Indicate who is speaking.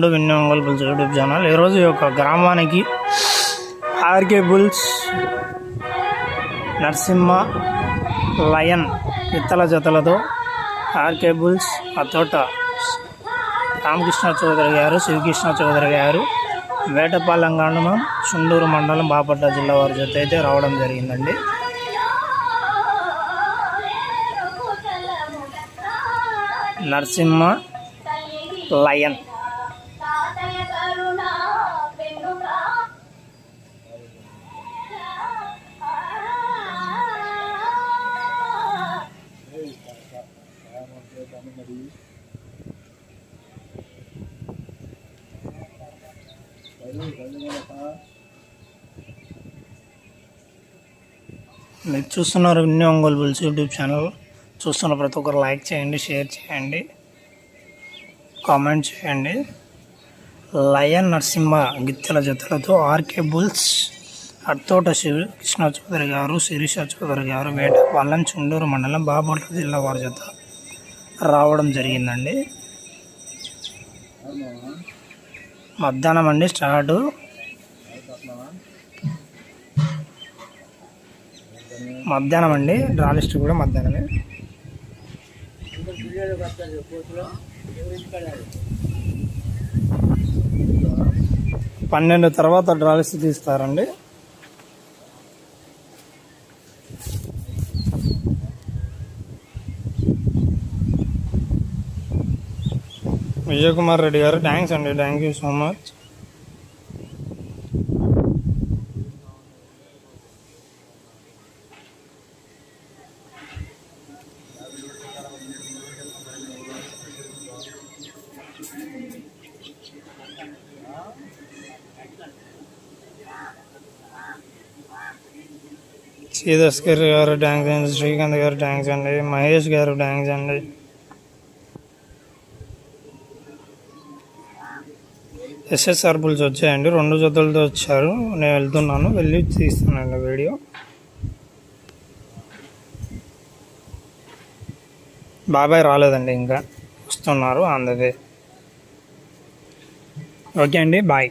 Speaker 1: To Vinnu Bulls YouTube channel. ఈరోజు ఈ యొక్క గ్రామానికి R K bulls Narasimha lion ఇత్తల జతలతో R K bulls Athota Ramakrishna Chowdary garu Sivakrishna Chowdary గారు వేటపాలెం గ్రామం చుండూరు మండలం బాపట్ల జిల్లా వారి జత అయితే రావడం జరిగిందండి. నరసింహ లయన్ మీరు చూస్తున్నారు Winnie Ongole bulls YouTube channel. చూస్తున్న ప్రతి ఒక్కరు లైక్ చేయండి షేర్ చేయండి కామెంట్ చేయండి. లయన్ నరసింహ గిత్తెల జతలతో R K bulls Athota Siva Krishna Chowdary garu Sirisha Chowdary గారు వేటపాలెం చుండూరు మండలం బాపట్ల జిల్లా వారి జత రావడం జరిగిందండి. మధ్యాహ్నం అండి స్టార్టు. మధ్యాహ్నం అండి డ్రా లిస్ట్ కూడా మధ్యాహ్నమే. పన్నెండు తర్వాత డ్రా తీస్తారండి. విజయ్ కుమార్ రెడ్డి గారు థ్యాంక్స్ అండి. Thank you so much. శ్రీధస్కర్ garu thanks అండి శ్రీకాంత్ గారు థ్యాంక్స్ అండి మహేష్ గారు థ్యాంక్స్ అండి. ఎస్ఎస్ఆర్ బుల్స్ వచ్చాయండి. రెండు జతలతో వచ్చారు. నేను వెళ్తున్నాను. వెళ్ళి తీస్తానండి వీడియో. బాబాయ్ రాలేదండి ఇంకా. వస్తున్నారు అందదే ఓకే అండి. బాయ్.